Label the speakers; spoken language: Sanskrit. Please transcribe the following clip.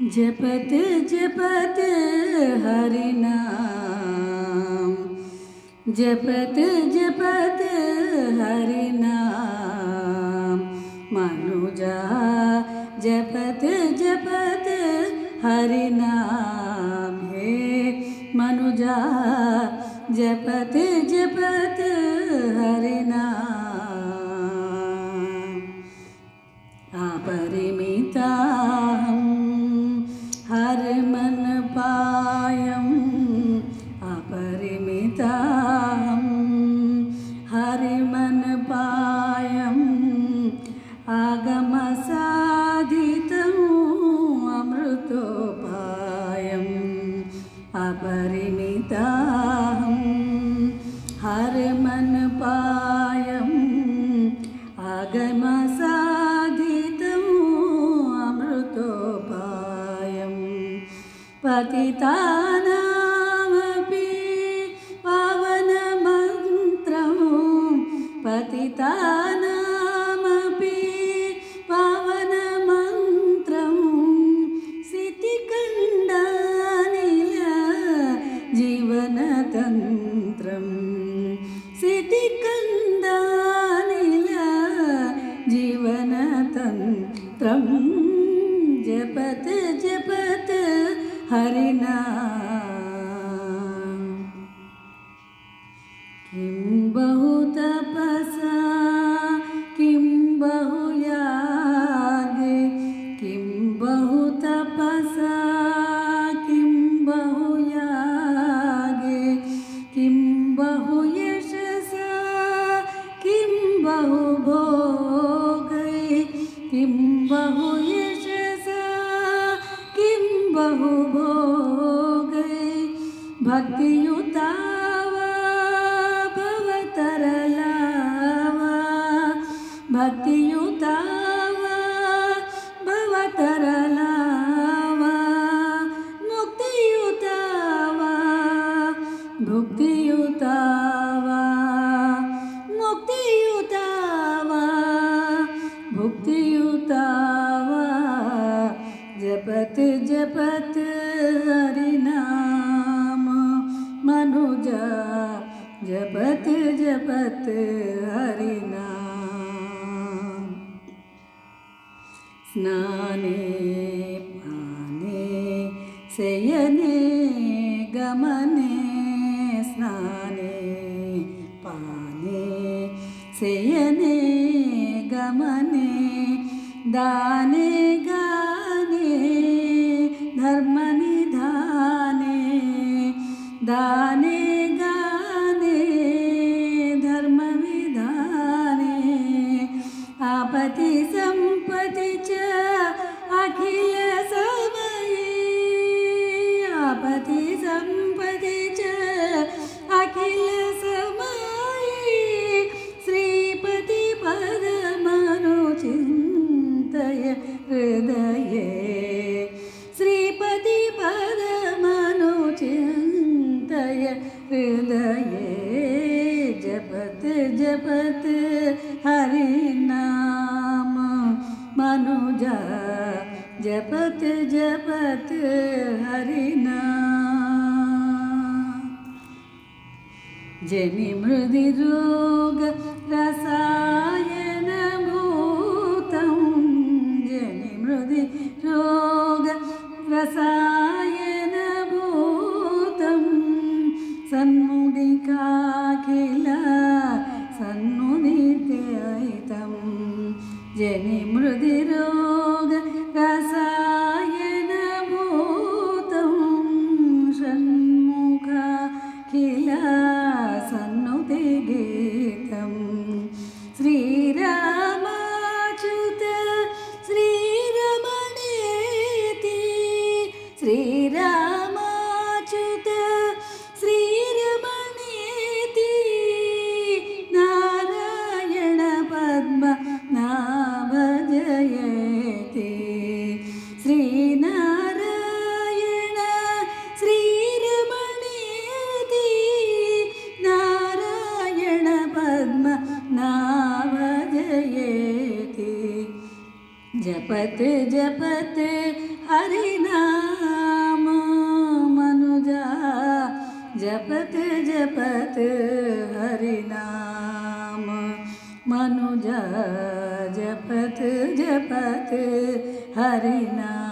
Speaker 1: जपत जपत हरिनाम जपत जपत हरिनाम मनुजा जपत जपत हरिनाम हे। मनुजा जपत जपत हरिनाम आगमसाधितम् अमृतोपायम् अपरिमिताहं हरमन पायम् आगमसाधितम् अमृतोपायं पतितानामपि మంత్రం సిటి కందానిల జీవన తంత్రం జపత జపత హరినా बहु यशसा किं बहु भोगै किं बहु यशसा किं बहु भोगै भक्तियुता वा भवतरला वा भक्तियुता वा भवतरला। हरिनाम मनुजा जपत जपत हरिनाम स्नाने पाने शयने गमने स्नाने पाने शयने गमने दाने गाने धर्मनिधाने दा हृदये जपत जपत हरिनाम मनुजा जपत जपत हरिनाम जनिमृदिरोग रसायनभूतं जपत जपत हरि नाम मनुजा जपत जपत हरि नाम मनुजा जपत जपत हरि नाम।